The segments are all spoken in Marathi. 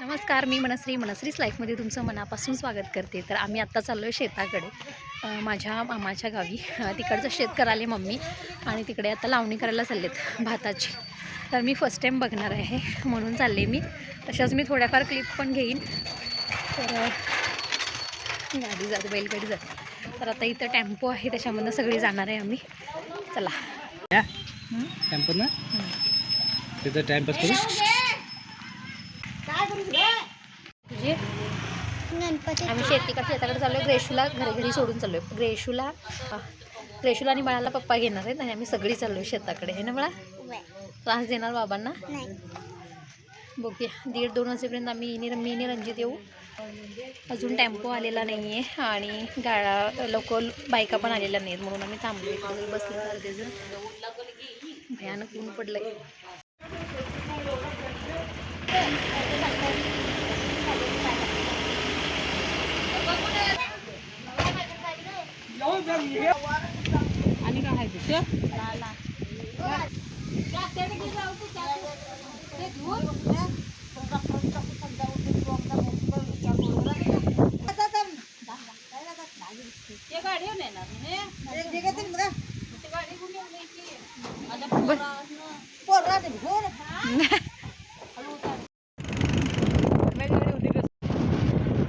नमस्कार मी मनश्री. मनश्रीच लाईफमध्ये तुमचं मनापासून स्वागत करते. तर आम्ही आत्ता चाललो आहे शेताकडे माझ्या मामाच्या गावी. तिकडचं शेत कराले मम्मी आणि तिकडे आता लावणी करायला चाललेत भाताची. तर मी फर्स्ट टाईम बघणार आहे म्हणून चालले मी. तशाच मी थोड्याफार क्लिप पण घेईन. तर गाडी जाते बैलगाडी जाते. तर आता इथं टेम्पो आहे त्याच्यामधनं सगळी जाणार आहे आम्ही. चला? टाइमपास ना. तिथं टाइमपास करू? तुझे? आम्ही शेतीकडे शेताकडे चाललो आहे ग्रेशूला घरी घरी सोडून चाललो आहे ग्रेशूला ग्रेशूला आणि बाळाला पप्पा घेणार आहेत आणि आम्ही सगळी चाललो आहे शेताकडे. आहे ना मला त्रास देणार बाबांना? बघूया. दीड दोन वाजेपर्यंत आम्ही इनी मी आणि रंजित येऊ. अजून टेम्पो आलेला नाही आहे आणि गाड्या लोक बायका पण आलेल्या नाहीत म्हणून आम्ही थांबलो बसले भयानक ऊन पडलं आणि काय आहे तिथे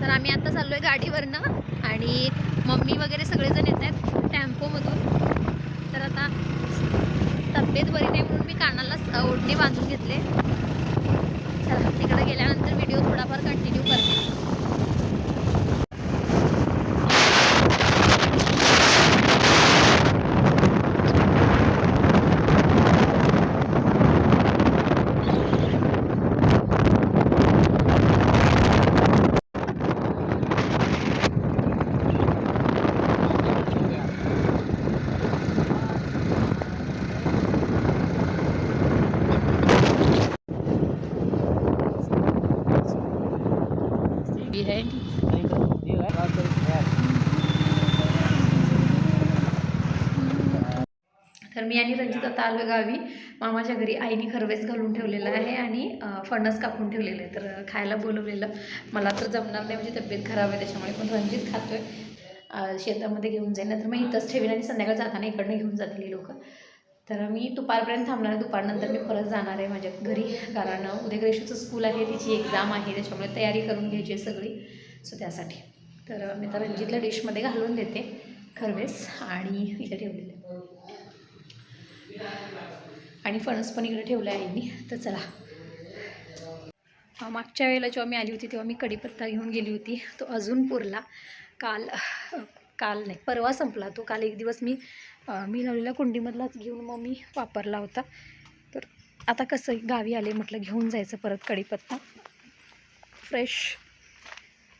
तर आम्ही आता चाललो आहे गाडीवरनं आणि मम्मी वगैरे सगळेजण येत आहेत टेम्पोमधून तर आता तब्येत बरी नाही म्हणून मी कानाला स- ओढणी बांधून घेतले चला तिकडे गेल्यानंतर व्हिडिओ थोडाफार कंटिन्यू करते आहे तर मी आणि रंजित आता आलो गावी. मामाच्या घरी आईने खरवेस घालून ठेवलेला आहे आणि फणस कापून ठेवलेलं आहे तर खायला बोलवलेलं. मला तर जमणार नाही म्हणजे तब्येत खराब आहे त्याच्यामुळे पण रंजित खातोय. शेतामध्ये घेऊन जाईल तर मग इथंच ठेवीन आणि संध्याकाळ जाताना इकडनं घेऊन जातील लोक. तर मी दुपारपर्यंत थांबणार आहे. दुपारनंतर मी परत जाणार आहे माझ्या घरी कारण उद्या ग्रेशूचं स्कूल आहे तिची एक्झाम आहे त्याच्यामुळे तयारी करून घ्यायची आहे सगळी. सो त्यासाठी. तर मी तर रंजितला डिशमध्ये घालून देते खरवेस आणि इथे ठेवलेले आणि फणस पण इकडे ठेवलं आहे मी. तर चला. मागच्या वेळेला जेव्हा मी आली होती तेव्हा मी कढीपत्ता घेऊन गेली होती. तो अजून पुरला. काल काल नाही परवा संपला तो. काल एक दिवस मी मी लावलेला कुंडीमधलाच घेऊन मग मी वापरला होता. तर आता कसं गावी आले म्हटलं घेऊन जायचं परत कढीपत्ता. फ्रेश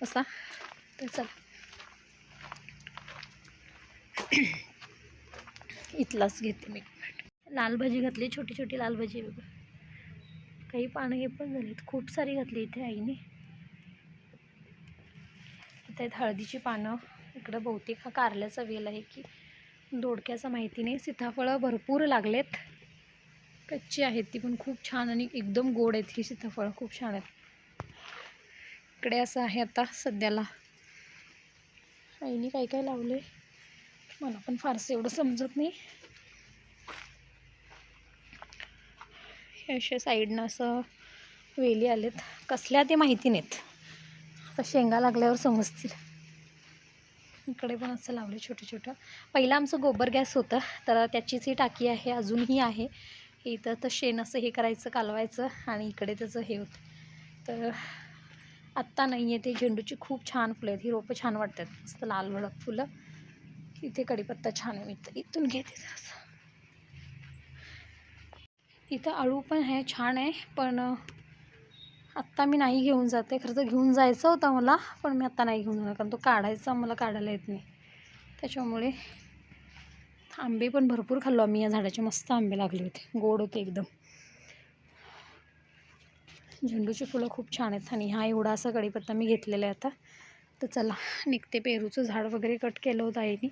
असा. तर चला. इथलाच घेते मी लाल भाजी घातली छोटी छोटी लाल भाजी काही पानं हे पण झालीत. खूप सारी घातली इथे आईने. आता आहेत हळदीची पानं. इकडं बहुतेक हा कारल्याचा वेल आहे की दोडक्याचा माहिती नाही. सीताफळं भरपूर लागलेत. कच्ची आहेत ती पण खूप छान आणि एकदम गोड आहेत ही सीताफळं. खूप छान आहेत. इकडे असं आहे आता सध्याला. आईने काय काय लावले मला पण फारसं एवढं समजत नाही. हे असे साईडनं असं वेली आलेत. कसल्या ते माहिती नाहीत. आता शेंगा लागल्यावर समजतील. इकडे पण असं लावले छोटं छोटं. पहिलं आमचं गोबर गॅस होतं तर त्याचीच ही टाकी आहे अजूनही आहे. इथं तर शेण असं हे करायचं कालवायचं आणि इकडे त्याचं हे होतं. तर आत्ता नाही आहे ते झेंडूची खूप छान फुलं आहेत. ही रोपं छान वाटतात. मस्त लाल भडक फुलं. इथे कढीपत्ता छान आहे मी इथून घेते असं इथं आळू पण आहे छान आहे पण आत्ता मी नाही घेऊन जाते. खरं तर घेऊन जायचं होतं मला पण मी आत्ता नाही घेऊन जाणार कारण तो काढायचा मला काढायला येत नाही. त्याच्यामुळे आंबे पण भरपूर खाल्लो आम्ही. या झाडाचे मस्त आंबे लागले होते. गोड होते एकदम. झेंडूची फुलं खूप छान आहेत आणि हा एवढा असा कढीपत्ता मी घेतलेला आहे आता. तर चला निघते पेरूचं झाड वगैरे कट केलं होतं आईने.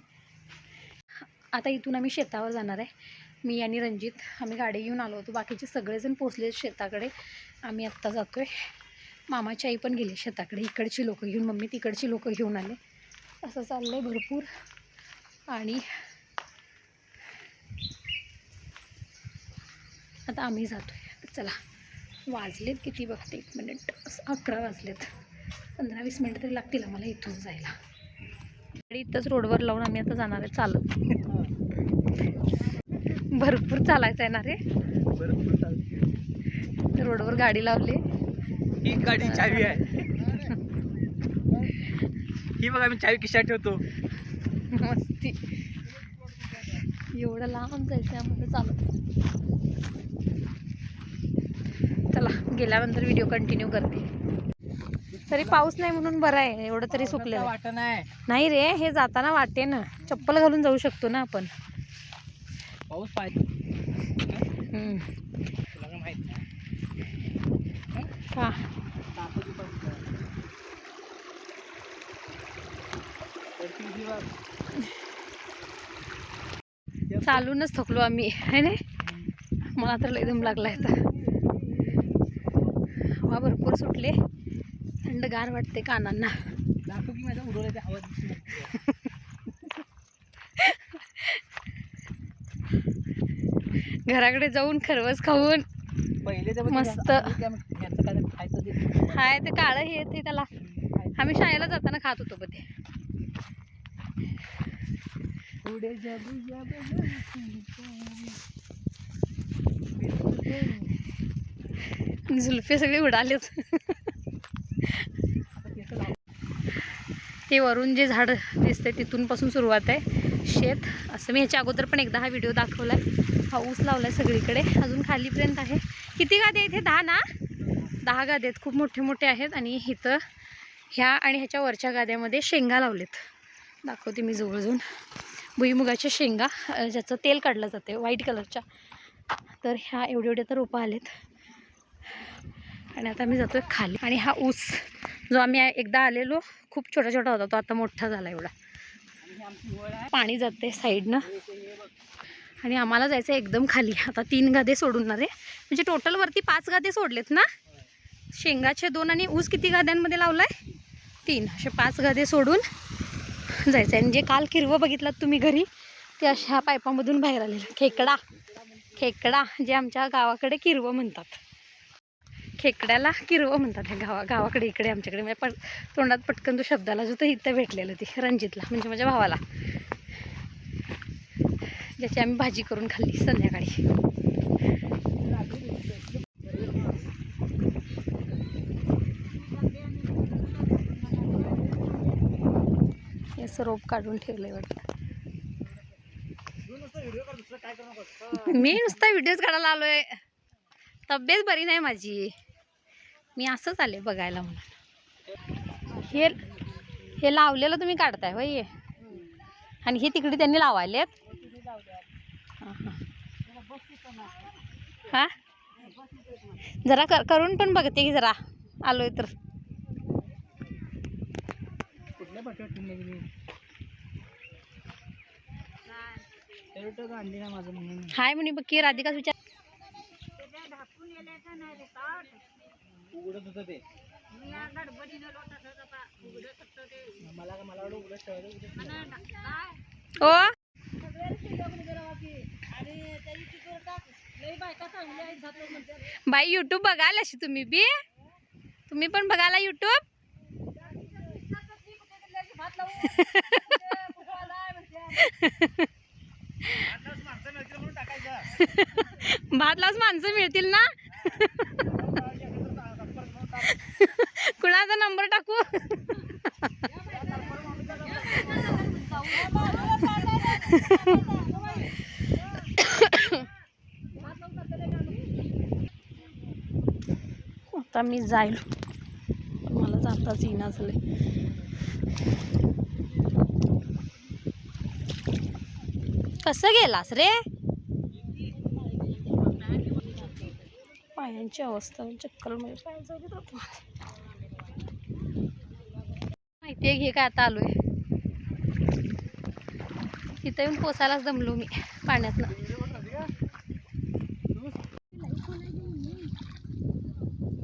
आता इथून आम्ही शेतावर जाणार आहे. मी आणि रंजित आम्ही गाडी घेऊन आलो होतो. बाकीचे सगळेजण पोचले शेताकडे. आम्ही आत्ता जातो आहे मामाची आई पण गेली शेताकडे. इकडची लोकं घेऊन मम्मी तिकडची लोकं घेऊन आले. असं चाललं आहे भरपूर. आणि आता आम्ही जातो आहे चला वाजलेत किती बघते? एक मिनिट असं अकरा वाजलेत. पंधरा वीस मिनटं तरी लागतील आम्हाला इथून जायला. गाडी इथंच रोडवर लावून आम्ही आता जाणार आहे चालत. भरपूर चालायचं आहे ना रे? रोडवर गाडी लावली. ही गाडी चावी आहे. ही बघा मी चावी खिशात ठेवतो. मस्ती. एवढं लांब जायचं आम्हाला चालत. चला गेल्यानंतर व्हिडिओ कंटिन्यू करते. तरी पाऊस नाही म्हणून बरं आहे एवढं तरी सुकलेलं आहे. वाटत नाही. रे हे जाताना वाटे ना. चप्पल घालून जाऊ शकतो ना आपण. पाऊस चालूनच थकलो आम्ही. आहे ना? मला तर लय दम लागला आता. हवा भरपूर सुटले. थंडगार वाटते कानांना. घराकडे जाऊन खरवस खाऊन पहिले तर मस्त. हाय ते काळं हे ते त्याला. आम्ही शाळेला जाताना खात होतो बघ ते. जुल्फे सगळे उडालेत. ते वरून जे झाड दिसते तिथूनपासून सुरुवात आहे. शेत. असं मी ह्याच्या अगोदर पण एकदा हा व्हिडिओ दाखवला आहे हा ऊस लावला आहे सगळीकडे. अजून खालीपर्यंत आहे. किती गादे आहेत दहा ना? दहा गादे आहेत. खूप मोठे मोठे आहेत आणि इथं ह्या आणि ह्याच्या वरच्या गाद्यामध्ये शेंगा लावलेत. दाखवते मी जवळजून. भुईमुगाच्या शेंगा ज्याचं तेल काढलं जाते व्हाईट कलरच्या. तर ह्या एवढे एवढे तर रोपं आलेत. आणि आता मी जातोय खाली. आणि हा ऊस जो आम्ही एकदा आलेलो खूप छोटा छोटा होता तो आता मोठा झाला एवढा. पाणी जाते साईडनं. आणि आम्हाला जायचं आहे एकदम खाली. आता तीन गादे सोडून ना रे म्हणजे टोटलवरती पाच गादे सोडलेत ना? शेंगाचे दोन आणि ऊस किती गाद्यांमध्ये लावलाय? तीन. असे पाच गादे सोडून जायचं आहे आणि जे काल किरवं बघितलं तुम्ही घरी ते अशा पायपामधून बाहेर आलेलं. खेकडा. खेकडा जे आमच्या गावाकडे किरवं म्हणतात. खेकड्याला किरवं म्हणतात ह्या गावा गावाकडे इकडे आमच्याकडे. म्हणजे पण तोंडात पटकन तो शब्दाला जो तर इथं भेटलेलं ती रणजितला म्हणजे माझ्या भावाला. ज्याची आम्ही भाजी करून खाल्ली संध्याकाळी. हे असं रोप काढून ठेवलंय वाटतं. मी नुसता व्हिडिओज काढायला आलोय. तब्येत बरी नाही माझी. मी असंच आले बघायला म्हणून. हे हे लावलेलं तुम्ही काढताय होय? हे? आणि हे तिकडे त्यांनी लावायलेत? हा, जरा कर करून पण बघते की जरा. आलोय तर. कुठल्या पाठवत तुम्ही मी? तेवढं आणली उघडत होतं ते. मला मला वाटलं उघडत ठेवायचं उघडत ओ? बाई युट्यूब बघाल अशी तुम्ही बी? तुम्ही पण बघाला युट्यूब भात लावून माणसं मिळतील ना? कुणाचा नंबर टाकू? आता मी जाईल. पण मला जाताच येईना झाले कसं गेलास रे? पायांची अवस्था चक्करमध्ये पाय जाऊ माहिती आहे घे काय आता आलोय. इथं येऊन पोचायलाच दमलो मी पाण्यातनं.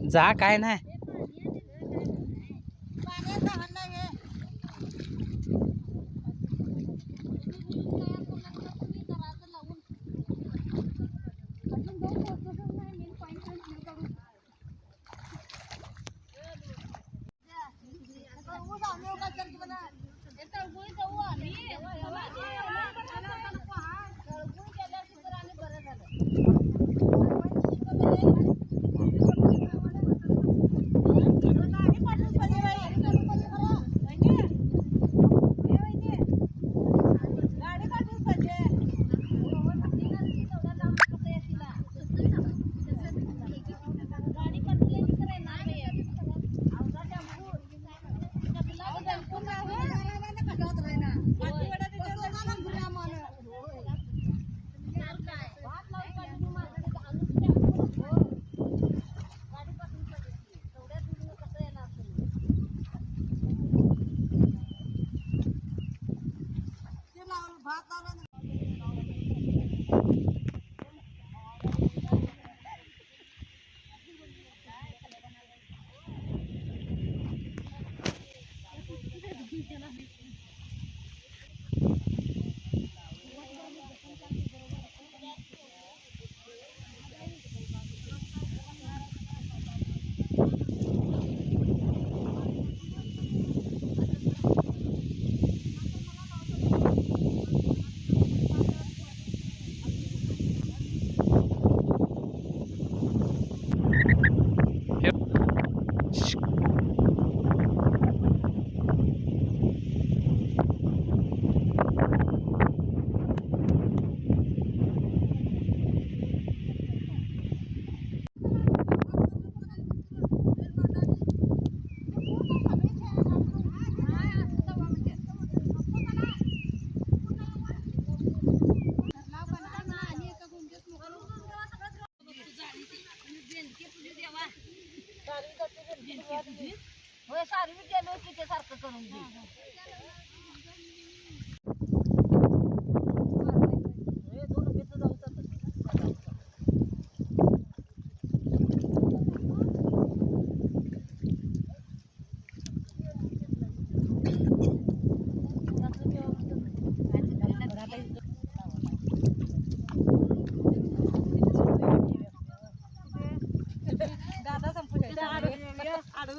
जा काय नाही. होय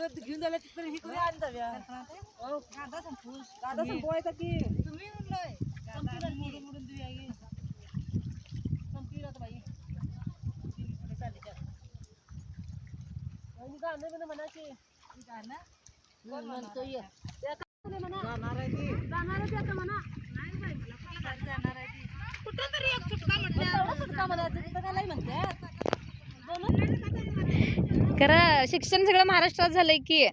आडवत घेऊन जायला तिकडे हे करून आण जाऊया. हो, दादा संपूस दादा संपवायचा की. तुम्ही म्हणलोय मोडून मोडून देऊया की संपली आता बाई. गाणं बिणं म्हणायचे. गाणं? कोण म्हणतोय? जाणार आहे ती. जाणार आहे ती आता म्हणा. नाही बाई मला जाणार आहे ती कुठं तरी एक सुटका म्हटलं सुटका म्हणायचं? तिथं काय म्हणतात खरं शिक्षण सगळं महाराष्ट्रात झालंय की